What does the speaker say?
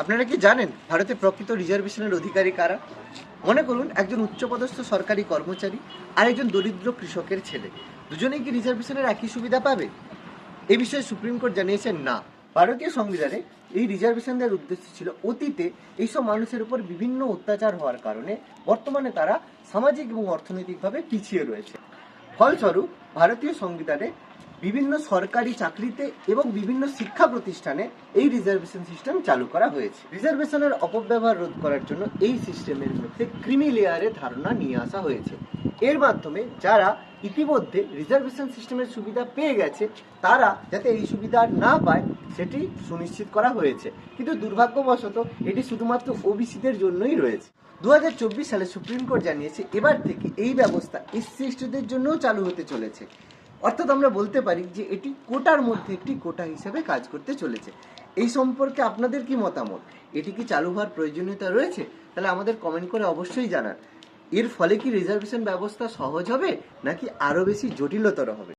আপনারা কি জানেন ভারতে প্রকৃত রিজার্ভেশনের অধিকারী কারা? মনে করুন, একজন উচ্চপদস্থ সরকারি কর্মচারী আর একজন দরিদ্র কৃষকের ছেলে। দুজনেই কি রিজার্ভেশনের একই সুবিধা পাবে? এই বিষয়ে সুপ্রিম কোর্ট জানিয়েছেন, না। ভারতীয় সংবিধানে এই রিজার্ভেশন দেওয়ার উদ্দেশ্য ছিল অতীতে এইসব মানুষের উপর বিভিন্ন অত্যাচার হওয়ার কারণে বর্তমানে তারা সামাজিক এবং অর্থনৈতিকভাবে পিছিয়ে রয়েছে। ফলস্বরূপ, ভারতীয় সংবিধানে বিভিন্ন সরকারি চাকরিতে এবং বিভিন্ন শিক্ষা প্রতিষ্ঠানে এই রিজার্ভেশন সিস্টেম চালু করা হয়েছে। রিজার্ভেশনের অপব্যবহার রোধ করার জন্য এই সিস্টেমের মধ্যে ক্রিমি লেয়ারের ধারণা নিয়ে আসা হয়েছে। এর মাধ্যমে যারা ইতিমধ্যে রিজার্ভেশন সিস্টেমের সুবিধা পেয়ে গেছে, তারা যাতে এই সুবিধা না পায়, সেটি সুনিশ্চিত করা হয়েছে। কিন্তু দুর্ভাগ্যবশত এটি শুধুমাত্র ওবিসিদের জন্যই রয়েছে। দু হাজার চব্বিশ সালে সুপ্রিম কোর্ট জানিয়েছে, এবার থেকে এই ব্যবস্থা এসসি জন্যও চালু হতে চলেছে। অর্থাৎ আমরা বলতে পারি যে এটি কোটার মধ্যে একটি কোটা হিসেবে কাজ করতে চলেছে। এই সম্পর্কে আপনাদের কি মতামত? এটি কি চালু হওয়ার প্রয়োজনীয়তা রয়েছে? তাহলে আমাদের কমেন্ট করে অবশ্যই জানান। এর ফলে কি রিজার্ভেশন ব্যবস্থা সহজ হবে, নাকি আরও বেশি জটিলতর হবে?